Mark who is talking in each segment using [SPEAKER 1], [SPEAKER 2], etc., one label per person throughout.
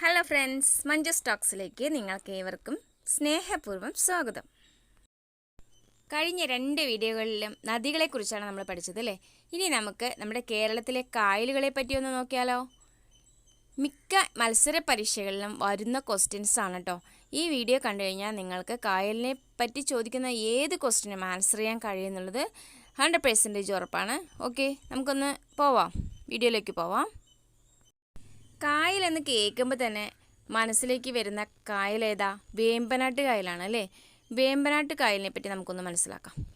[SPEAKER 1] Hello friends Manju സ്റ്റോക്സിലേക്ക് നിങ്ങൾക്ക് ഏവർക്കും സ്നേഹപൂർവം സ്വാഗതം. കഴിഞ്ഞ രണ്ട് വീഡിയോകളിലും നദികളെക്കുറിച്ചാണ് നമ്മൾ പഠിച്ചത് അല്ലേ? ഇനി നമുക്ക് നമ്മുടെ കേരളത്തിലെ കായലുകളെ പറ്റി ഒന്ന് നോക്കിയാലോ? മിക്ക മത്സര പരീക്ഷകളിലും വരുന്ന ക്വസ്റ്റ്യൻസ് ആണ് കേട്ടോ ഈ വീഡിയോ കണ്ടു കഴിഞ്ഞാൽ നിങ്ങൾക്ക് കായലിനെ പറ്റി ചോദിക്കുന്ന ഏത് ക്വസ്റ്റ്യനും ആൻസർ ചെയ്യാൻ കഴിയുന്നുള്ളത് ഹൺഡ്രഡ് പെർസെന്റേജ് ഉറപ്പാണ്. ഓക്കെ നമുക്കൊന്ന് പോവാം. വീഡിയോയിലേക്ക് പോവാം. കായൽ എന്ന് കേൾക്കുമ്പോൾ തന്നെ മനസ്സിലേക്ക് വരുന്ന കായൽ ഏതാ? വേമ്പനാട്ട് കായലാണ് അല്ലേ? വേമ്പനാട്ട് കായലിനെ പറ്റി നമുക്കൊന്ന് മനസ്സിലാക്കാം.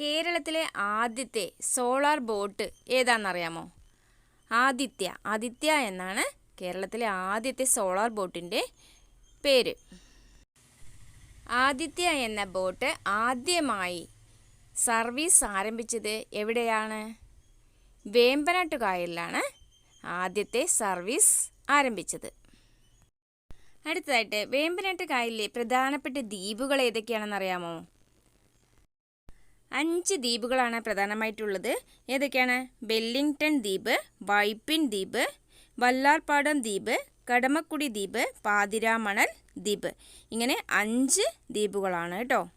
[SPEAKER 1] കേരളത്തിലെ ആദ്യത്തെ സോളാർ ബോട്ട് ഏതാണെന്നറിയാമോ ആദിത്യ. ആദിത്യ എന്നാണ് കേരളത്തിലെ ആദ്യത്തെ സോളാർ ബോട്ടിന്റെ പേര്. ആദിത്യ എന്ന ബോട്ട് ആദ്യമായി സർവീസ് ആരംഭിച്ചത് എവിടെയാണ്? വേമ്പനാട്ട് കായലിലാണ്. ആദ്യത്തെ സർവീസ് ആരംഭിച്ചത്. അടുത്തതായിട്ട് വേമ്പനാട്ട് കായലിലെ പ്രധാനപ്പെട്ട ദ്വീപുകൾ ഏതൊക്കെയാണെന്ന് അറിയാമോ അഞ്ച് ദ്വീപുകളാണ് പ്രധാനമായിട്ടുള്ളത്. ഏതൊക്കെയാണ്? വെല്ലിംഗ്ടൺ ദ്വീപ് വൈപ്പിൻ ദ്വീപ് വല്ലാർപാടം ദ്വീപ് കടമക്കുടി ദ്വീപ് പാതിരാമണൽ ദ്വീപ്. ഇങ്ങനെ അഞ്ച് ദ്വീപുകളാണ് കേട്ടോ.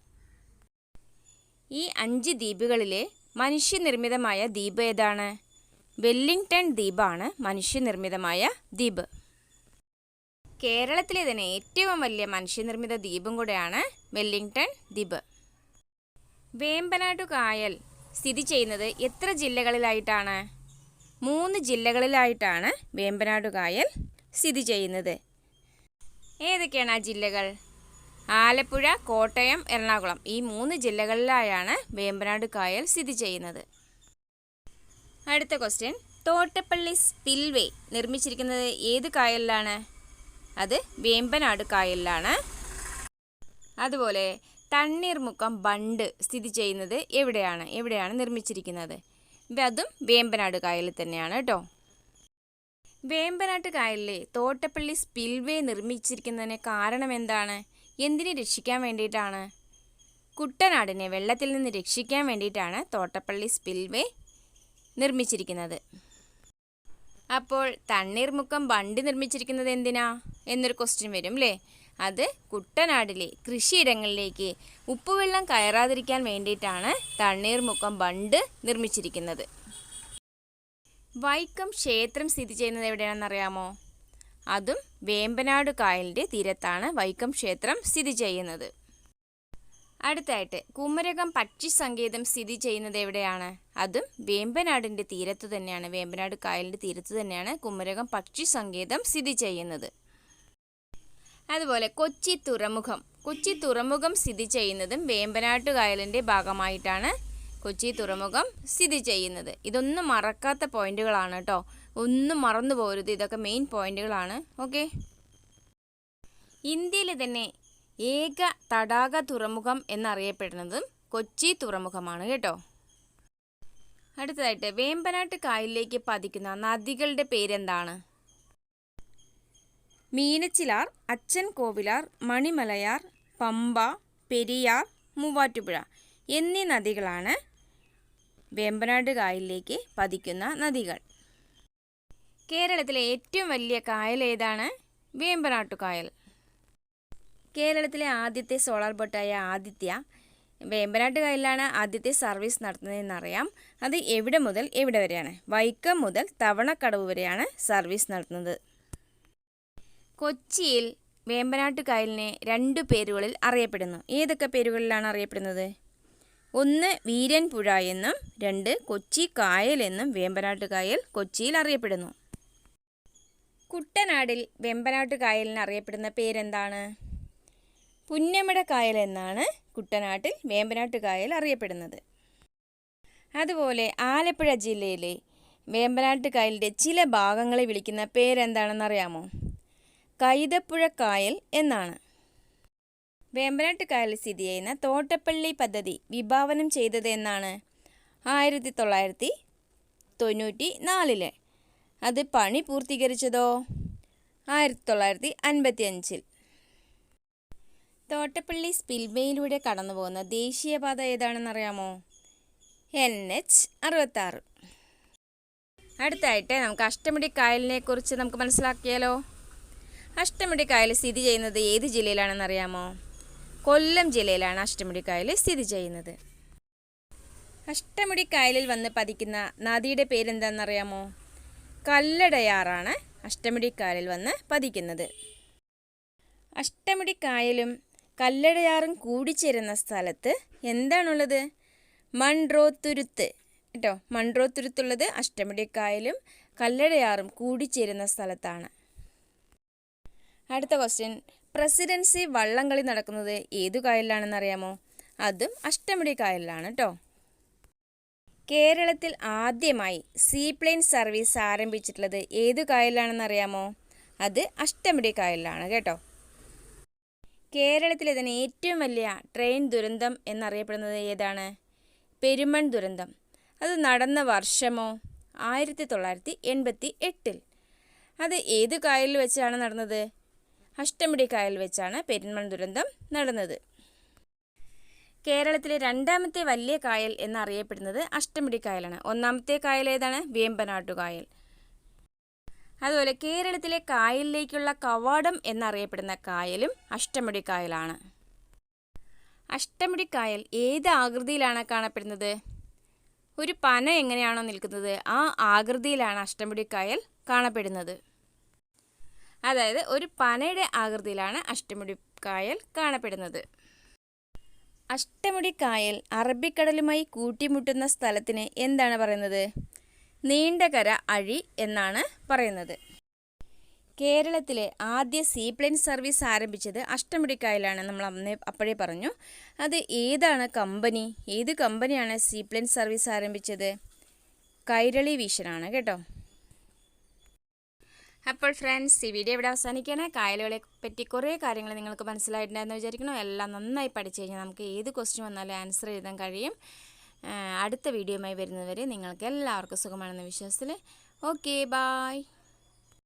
[SPEAKER 1] ഈ അഞ്ച് ദ്വീപുകളിലെ മനുഷ്യനിർമ്മിതമായ ദ്വീപ് ഏതാണ്? വെല്ലിംഗ്ടൺ ദ്വീപാണ് മനുഷ്യനിർമ്മിതമായ ദ്വീപ്. കേരളത്തിലെ തന്നെ ഏറ്റവും വലിയ മനുഷ്യനിർമ്മിത ദ്വീപും കൂടെയാണ് വെല്ലിംഗ്ടൺ ദ്വീപ്. വേമ്പനാട്ടു കായൽ സ്ഥിതി ചെയ്യുന്നത് എത്ര ജില്ലകളിലായിട്ടാണ്? മൂന്ന് ജില്ലകളിലായിട്ടാണ് വേമ്പനാട്ടു കായൽ സ്ഥിതി ചെയ്യുന്നത്. ഏതൊക്കെയാണ് ആ ജില്ലകൾ? ആലപ്പുഴ കോട്ടയം എറണാകുളം ഈ മൂന്ന് ജില്ലകളിലായാണ് വേമ്പനാട് കായൽ സ്ഥിതി ചെയ്യുന്നത്. അടുത്ത ക്വസ്റ്റ്യൻ തോട്ടപ്പള്ളി സ്പിൽവേ നിർമ്മിച്ചിരിക്കുന്നത് ഏത് കായലിലാണ്? അത് വേമ്പനാട് കായലിലാണ്. അതുപോലെ തണ്ണീർമുക്കം ബണ്ട് സ്ഥിതി ചെയ്യുന്നത് എവിടെയാണ്? എവിടെയാണ് നിർമ്മിച്ചിരിക്കുന്നത്? അതും വേമ്പനാട് കായലിൽ തന്നെയാണ് കേട്ടോ. വേമ്പനാട്ട് കായലിലെ തോട്ടപ്പള്ളി സ്പിൽവേ നിർമ്മിച്ചിരിക്കുന്നതിന് കാരണം എന്താണ്? എന്തിനെ രക്ഷിക്കാൻ വേണ്ടിയിട്ടാണ്? കുട്ടനാടിനെ വെള്ളത്തിൽ നിന്ന് രക്ഷിക്കാൻ വേണ്ടിയിട്ടാണ് തോട്ടപ്പള്ളി സ്പിൽവേ നിർമ്മിച്ചിരിക്കുന്നത്. അപ്പോൾ തണ്ണീർമുക്കം ബണ്ട് നിർമ്മിച്ചിരിക്കുന്നത് എന്തിനാ? എന്നൊരു ക്വസ്റ്റ്യൻ വരും അല്ലേ അത് കുട്ടനാടിലെ കൃഷിയിടങ്ങളിലേക്ക് ഉപ്പുവെള്ളം കയറാതിരിക്കാൻ വേണ്ടിയിട്ടാണ് തണ്ണീർമുക്കം ബണ്ട് നിർമ്മിച്ചിരിക്കുന്നത്. വൈക്കം ക്ഷേത്രം സ്ഥിതി ചെയ്യുന്നത് എവിടെയാണെന്നറിയാമോ അതും വേമ്പനാട് കായലിന്റെ തീരത്താണ് വൈക്കം ക്ഷേത്രം സ്ഥിതി ചെയ്യുന്നത്. അടുത്തായിട്ട് കുമരകം പക്ഷി സങ്കേതം സ്ഥിതി ചെയ്യുന്നത് എവിടെയാണ്? അതും വേമ്പനാടിന്റെ തീരത്ത് തന്നെയാണ്. വേമ്പനാട് കായലിന്റെ തീരത്ത് തന്നെയാണ് കുമരകം പക്ഷി സങ്കേതം സ്ഥിതി ചെയ്യുന്നത്. അതുപോലെ കൊച്ചി തുറമുഖം. കൊച്ചി തുറമുഖം സ്ഥിതി ചെയ്യുന്നതും വേമ്പനാട്ട് കായലിന്റെ ഭാഗമായിട്ടാണ് കൊച്ചി തുറമുഖം സ്ഥിതി ചെയ്യുന്നത്. ഇതൊന്നും മറക്കാത്ത പോയിന്റുകളാണ് കേട്ടോ. ഒന്നും മറന്നു പോരുത്. ഇതൊക്കെ മെയിൻ പോയിന്റുകളാണ്. ഓക്കെ. ഇന്ത്യയിൽ തന്നെ ഏക തടാക തുറമുഖം എന്നറിയപ്പെടുന്നത് കൊച്ചി തുറമുഖമാണ് കേട്ടോ. അടുത്തതായിട്ട് വേമ്പനാട്ട് കായലിലേക്ക് പതിക്കുന്ന നദികളുടെ പേരെന്താണ്? മീനച്ചിലാർ അച്ഛൻ കോവിലാർ മണിമലയാർ പമ്പ പെരിയാർ മൂവാറ്റുപുഴ എന്നീ നദികളാണ് വേമ്പനാട് കായലിലേക്ക് പതിക്കുന്ന നദികൾ. കേരളത്തിലെ ഏറ്റവും വലിയ കായൽ ഏതാണ്? വേമ്പനാട്ടു കായൽ. കേരളത്തിലെ ആദ്യത്തെ സോളാർ ബോട്ടായ ആദിത്യ വേമ്പനാട്ട് കായലിലാണ് ആദ്യത്തെ സർവീസ് നടത്തുന്നതെന്നറിയാം. അത് എവിടെ മുതൽ എവിടെ വരെയാണ്? വൈക്കം മുതൽ തവണക്കടവ് വരെയാണ് സർവീസ് നടത്തുന്നത്. കൊച്ചിയിൽ വേമ്പനാട്ട് കായലിനെ രണ്ട് പേരുകളിൽ അറിയപ്പെടുന്നു. ഏതൊക്കെ പേരുകളിലാണ് അറിയപ്പെടുന്നത്? ഒന്ന് വീരൻപുഴ എന്നും രണ്ട് കൊച്ചി കായൽ എന്നും വേമ്പനാട്ട് കായൽ കൊച്ചിയിൽ അറിയപ്പെടുന്നു. കുട്ടനാടിൽ വെമ്പനാട്ട് കായലിന് അറിയപ്പെടുന്ന പേരെന്താണ്? പുന്നമട കായൽ എന്നാണ് കുട്ടനാട്ടിൽ വേമ്പനാട്ട് കായൽ അറിയപ്പെടുന്നത്. അതുപോലെ ആലപ്പുഴ ജില്ലയിലെ വേമ്പനാട്ട് കായലിന്റെ ചില ഭാഗങ്ങളെ വിളിക്കുന്ന പേരെന്താണെന്നറിയാമോ? കൈതപ്പുഴ കായൽ എന്നാണ്. വേമ്പനാട്ട് കായൽ സ്ഥിതി ചെയ്യുന്ന തോട്ടപ്പള്ളി പദ്ധതി വിഭാവനം ചെയ്തത് എന്നാണ്. ആയിരത്തി തൊള്ളായിരത്തി തൊണ്ണൂറ്റി നാലിൽ. അത് പണി പൂർത്തീകരിച്ചതോ? ആയിരത്തി തൊള്ളായിരത്തി അൻപത്തി അഞ്ചിൽ തോട്ടപ്പള്ളി സ്പിൽവേയിലൂടെ കടന്നു പോകുന്ന ദേശീയപാത ഏതാണെന്നറിയാമോ? എൻ എച്ച് അറുപത്താറ്. അടുത്തായിട്ട് നമുക്ക് അഷ്ടമുടി കായലിനെ കുറിച്ച് നമുക്ക് മനസ്സിലാക്കിയാലോ? അഷ്ടമുടി കായൽ സ്ഥിതി ചെയ്യുന്നത് ഏത് ജില്ലയിലാണെന്ന് അറിയാമോ കൊല്ലം ജില്ലയിലാണ് അഷ്ടമുടി കായൽ സ്ഥിതി ചെയ്യുന്നത്. അഷ്ടമുടി കായലിൽ വന്ന് പതിക്കുന്ന നദിയുടെ പേരെന്താണെന്നറിയാമോ? കല്ലടയാറാണ് അഷ്ടമുടി കായലിൽ വന്ന് പതിക്കുന്നത്. അഷ്ടമുടി കായലും കല്ലടയാറും കൂടിച്ചേരുന്ന സ്ഥലത്ത് എന്താണുള്ളത്? മൺറോത്തുരുത്ത്. കേട്ടോ മൺറോത്തുരുത്തുള്ളത് അഷ്ടമുടിക്കായലും കല്ലടയാറും കൂടിച്ചേരുന്ന സ്ഥലത്താണ്. അടുത്ത ക്വസ്റ്റ്യൻ പ്രസിഡൻസി വള്ളംകളി നടക്കുന്നത് ഏതു കായലിലാണെന്ന് അറിയാമോ അതും അഷ്ടമുടി കായലിലാണ് കേട്ടോ കേരളത്തിൽ ആദ്യമായി സീപ്ലെയിൻ സർവീസ് ആരംഭിച്ചിട്ടുള്ളത് ഏതു കായലിലാണെന്ന് അറിയാമോ അത് അഷ്ടമുടി കായലിലാണ് കേട്ടോ. കേരളത്തിലെ തന്നെ ഏറ്റവും വലിയ ട്രെയിൻ ദുരന്തം എന്നറിയപ്പെടുന്നത് ഏതാണ്? പെരുമൺ ദുരന്തം. അത് നടന്ന വർഷമോ? ആയിരത്തി തൊള്ളായിരത്തി എൺപത്തി എട്ടിൽ അത് ഏത് കായലിൽ വെച്ചാണ് നടന്നത്? അഷ്ടമുടി കായൽ വെച്ചാണ് പെരുമൺ ദുരന്തം നടന്നത്. കേരളത്തിലെ രണ്ടാമത്തെ വലിയ കായൽ എന്നറിയപ്പെടുന്നത് അഷ്ടമുടി കായലാണ്. ഒന്നാമത്തെ കായൽ ഏതാണ്? വേമ്പനാട്ടു കായൽ. അതുപോലെ കേരളത്തിലെ കായലിലേക്കുള്ള കവാടം എന്നറിയപ്പെടുന്ന കായലും അഷ്ടമുടി കായലാണ്. അഷ്ടമുടി കായൽ ഏത് ആകൃതിയിലാണ് കാണപ്പെടുന്നത്? ഒരു പന എങ്ങനെയാണോ നിൽക്കുന്നത് ആ ആകൃതിയിലാണ് അഷ്ടമുടി കായൽ കാണപ്പെടുന്നത്. അതായത് ഒരു പനയുടെ ആകൃതിയിലാണ് അഷ്ടമുടി കായൽ കാണപ്പെടുന്നത്. അഷ്ടമുടി കായൽ അറബിക്കടലുമായി കൂട്ടിമുട്ടുന്ന സ്ഥലത്തിന് എന്താണ് പറയുന്നത്? നീണ്ടകര അഴി എന്നാണ് പറയുന്നത്. കേരളത്തിലെ ആദ്യ സീപ്ലെയിൻ സർവീസ് ആരംഭിച്ചത് അഷ്ടമുടിക്കായലാണ് നമ്മൾ അന്നേ അപ്പോഴേ പറഞ്ഞു. അത് ഏതാണ് കമ്പനി? ഏത് കമ്പനിയാണ് സീപ്ലെയിൻ സർവീസ് ആരംഭിച്ചത്? കൈരളി വീശനാണ് കേട്ടോ. അപ്പോൾ ഫ്രണ്ട്സ് ഈ വീഡിയോ ഇവിടെ അവസാനിക്കുകയാണ്. കായലുകളെ പറ്റി കുറേ കാര്യങ്ങൾ നിങ്ങൾക്ക് മനസ്സിലായിട്ടുണ്ടായിരുന്നു വിചാരിക്കണം എല്ലാം നന്നായി പഠിച്ചു കഴിഞ്ഞാൽ നമുക്ക് ഏത് ക്വസ്റ്റ്യൻ വന്നാലും ആൻസർ എഴുതാൻ കഴിയും. അടുത്ത വീഡിയോയുമായി വരുന്നവരെ നിങ്ങൾക്ക് എല്ലാവർക്കും സുഖമാണെന്ന വിശ്വാസത്തിൽ ഓക്കെ ബായ്